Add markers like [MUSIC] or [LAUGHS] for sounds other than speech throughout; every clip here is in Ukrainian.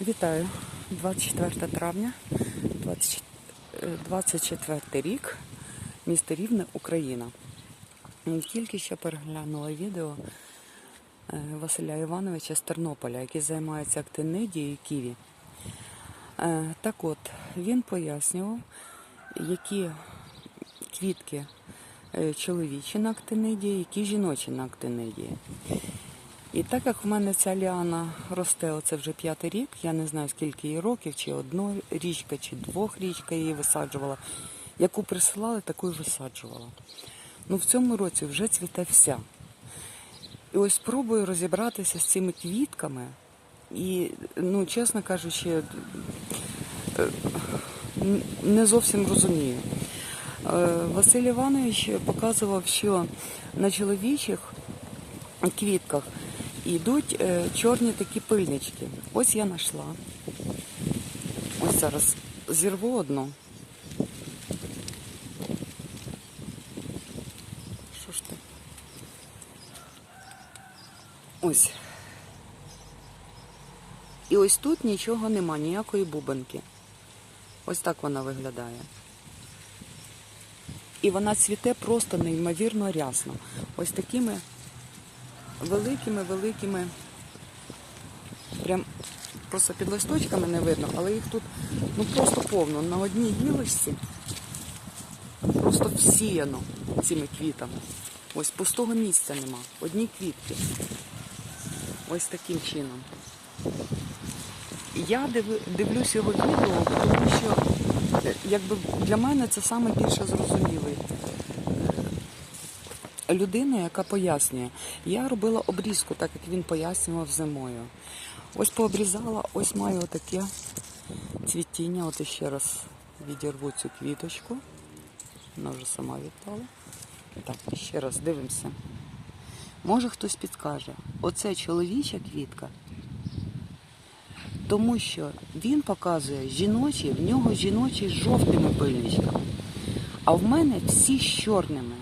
Вітаю! 24 травня, 20 е, 24 рік, місто Рівне, Україна. Тільки що переглянула відео е, Василя Івановича з Тернополя, який займається актинидією і ківі. Е, Так от, він пояснював, які квітки е, чоловічі на актинидії, які жіночі на актинидії. І так як в мене ця ліана росте, оце вже п'ятий рік, я не знаю скільки їй років, чи одна річка, чи двох річка її висаджувала. Яку присилали, таку й висаджувала. Ну в цьому році вже цвіте вся. І ось спробую розібратися з цими квітками. І, ну, чесно кажучи, е, не зовсім розумію. Е, Василь Іванович показував, що на чоловічих квітках йдуть е, чорні такі пильнички. Ось я знайшла. Ось зараз зірву одну. Що ж ти? Ось. І ось тут нічого нема, ніякої бубенки. Ось так вона виглядає. І вона цвіте просто неймовірно рясно. Ось такими великими-великими, прям просто під листочками не видно, але їх тут ну просто повно. На одній гілочці просто всіяно цими квітами. Ось пустого місця нема. Одні квітки. Ось таким чином. Я див- дивлюсь його відео, тому що е, якби для мене це саме більше людина, яка пояснює. Я робила обрізку, так як він пояснював зимою. Ось пообрізала, ось маю отаке цвітіння. От іще раз відірву цю квіточку. Вона вже сама відпала. Так, ще раз дивимося. Може хтось підкаже, оце чоловіча квітка, тому що він показує жіночі, в нього жіночі з жовтими пильничками. А в мене всі з чорними.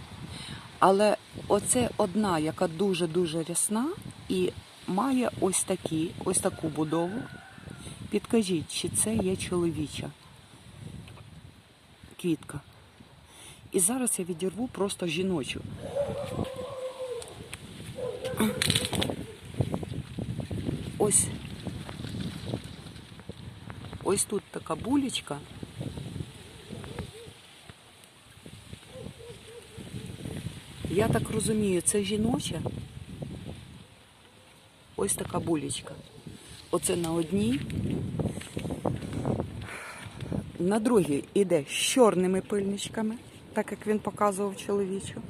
Але оце одна, яка дуже-дуже рясна і має ось такі, ось таку будову. Підкажіть, чи це є чоловіча квітка. І зараз я відірву просто жіночу. Ось. Ось тут така булечка. Я так розумію, це жіноча. Ось така булечка. Оце на одній. На другій іде з чорними пильничками, так як він показував чоловічу.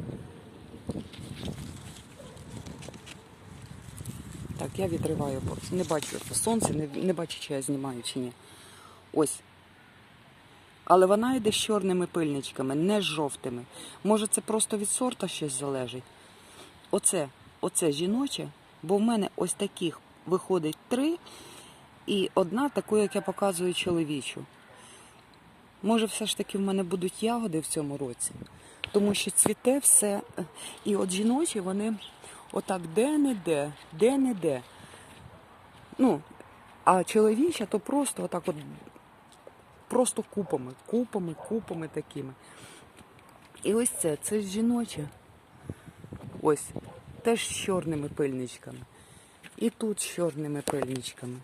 Так, я відриваю, не бачу не, не бачу, чи я знімаю чи ні. Ось. Але вона йде з чорними пильничками, не з жовтими. Може, це просто від сорта щось залежить. Оце, оце жіноче, бо в мене ось таких виходить три, і одна таку, як я показую чоловічу. Може, все ж таки в мене будуть ягоди в цьому році, тому що цвіте все. І от жіночі вони отак де-не-де, де-не-де. Ну, а чоловіча то просто отак от просто купами, купами, купами такими. І ось це, це жіноче. Ось, теж з чорними пильничками. І тут з чорними пильничками.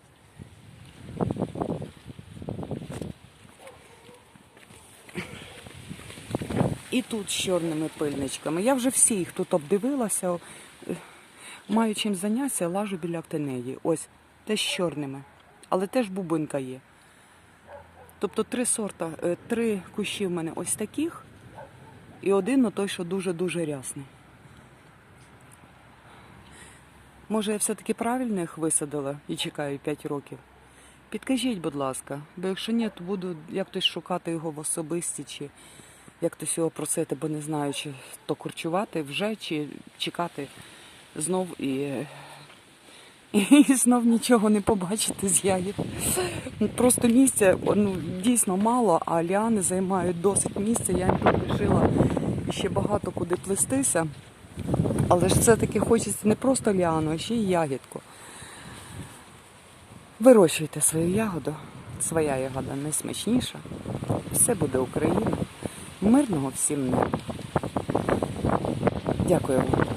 І тут з чорними пильничками. Я вже всі їх тут обдивилася. Маю чим зайнятися, лажу біля актинеї. Ось, теж з чорними. Але теж бубинка є. Тобто три сорта, е, три кущі в мене ось таких, і один на той, що дуже-дуже рясний. Може, я все-таки правильно їх висадила і чекаю 5 років. Підкажіть, будь ласка, бо якщо ні, то буду якось шукати його в особисті, чи як то його просити, бо не знаю, чи то курчувати вже, чи чекати знов і, [LAUGHS] і знов нічого не побачити з ягід. Просто місця ну, дійсно мало, а ліани займають досить місця. Я тут лишила ще багато куди плестися. Але ж все-таки хочеться не просто ліану, а ще й ягідку. Вирощуйте свою ягоду. Своя ягода найсмачніша. Все буде Україна. Мирного всім неба. Дякую вам.